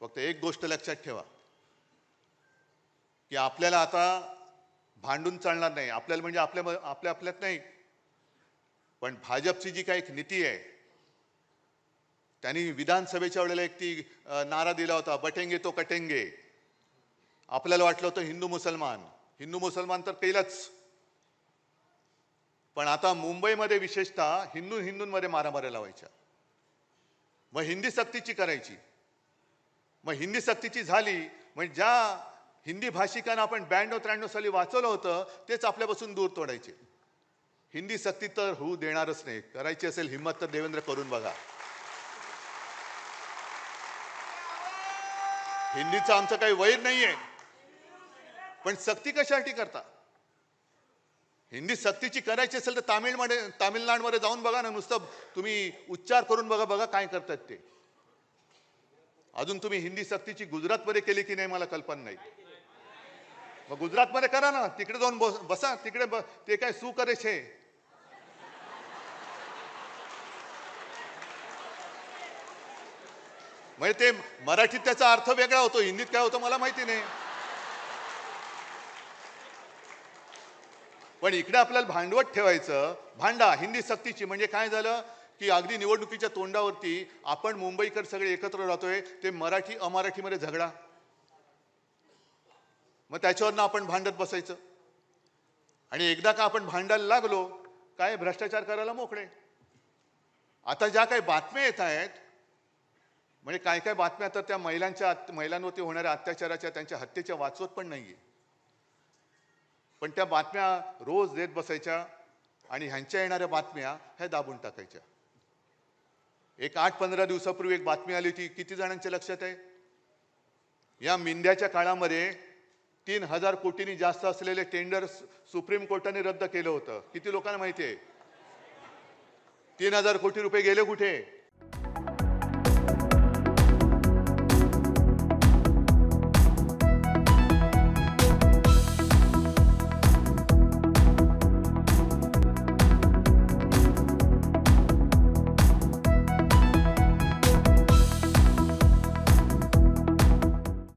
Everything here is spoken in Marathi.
फक्त एक गोष्ट लक्षात ठेवा की आपल्याला आता भांडून चालणार नाही. आपल्याला म्हणजे आपल्या आपल्या आपल्यात नाही. पण भाजपची जी काही एक नीती आहे त्यांनी विधानसभेच्या वेळेला एक ती नारा दिला होता बटेंगे तो कटेंगे. आपल्याला वाटलं होतं हिंदू मुसलमान. हिंदू मुसलमान तर केलंच पण आता मुंबईमध्ये विशेषतः हिंदू हिंदूंमध्ये मारामाऱ्या लावायच्या. मग हिंदी सक्तीची करायची. मग हिंदी सक्तीची झाली म्हणजे ज्या हिंदी भाषिकांना आपण ब्याण्णव त्र्याण्णव साली वाचवलं होतं तेच आपल्यापासून दूर तोडायचे. हिंदी सक्ती तर होऊ देणारच नाही. करायची असेल हिंमत तर देवेंद्र करून बघा. हिंदीचं आमचं काही वैर नाहीये. पण सक्ती कशासाठी करता? हिंदी सक्तीची करायची असेल तर तामिळमध्ये तामिळनाडूमध्ये जाऊन बघा ना नुसतं तुम्ही उच्चार करून बघा बघा काय करतात ते. अजून तुम्ही हिंदी सक्तीची गुजरातमध्ये केली की नाही मला कल्पना नाही. मग गुजरातमध्ये करा ना तिकडे जाऊन बस- बसा तिकडे ब- ते काय सू करे छे म्हणजे ते मराठीत त्याचा अर्थ वेगळा होतो हिंदीत काय होतं मला माहिती नाही. पण इकडे आपल्याला भांडवत ठेवायचं भांडा हिंदी सक्तीची म्हणजे काय झालं? की अगदी निवडणुकीच्या तोंडावरती आपण मुंबईकर सगळे एकत्र राहतोय ते मराठी अमराठीमध्ये झगडा. मग त्याच्यावरनं आपण भांडत बसायचं. आणि एकदा का आपण भांडायला लागलो काय भ्रष्टाचार करायला मोकळे? आता ज्या काही बातम्या येत आहेत म्हणजे काय काय बातम्या तर त्या महिलांच्या महिलांवरती होणाऱ्या अत्याचाराच्या त्यांच्या हत्येच्या वाचवत पण नाहीये. पण त्या बातम्या रोज देत बसायच्या आणि ह्यांच्या येणाऱ्या बातम्या ह्या दाबून टाकायच्या. एक आठ पंधरा दिवसापूर्वी एक बातमी आली होती. किती जणांच्या लक्षात आहे? या मिंद्याच्या काळामध्ये तीन हजार कोटींनी जास्त असलेले टेंडर सुप्रीम कोर्टाने रद्द केलं होतं. किती लोकांना माहिती आहे? तीन हजार कोटी रुपये गेले कुठे?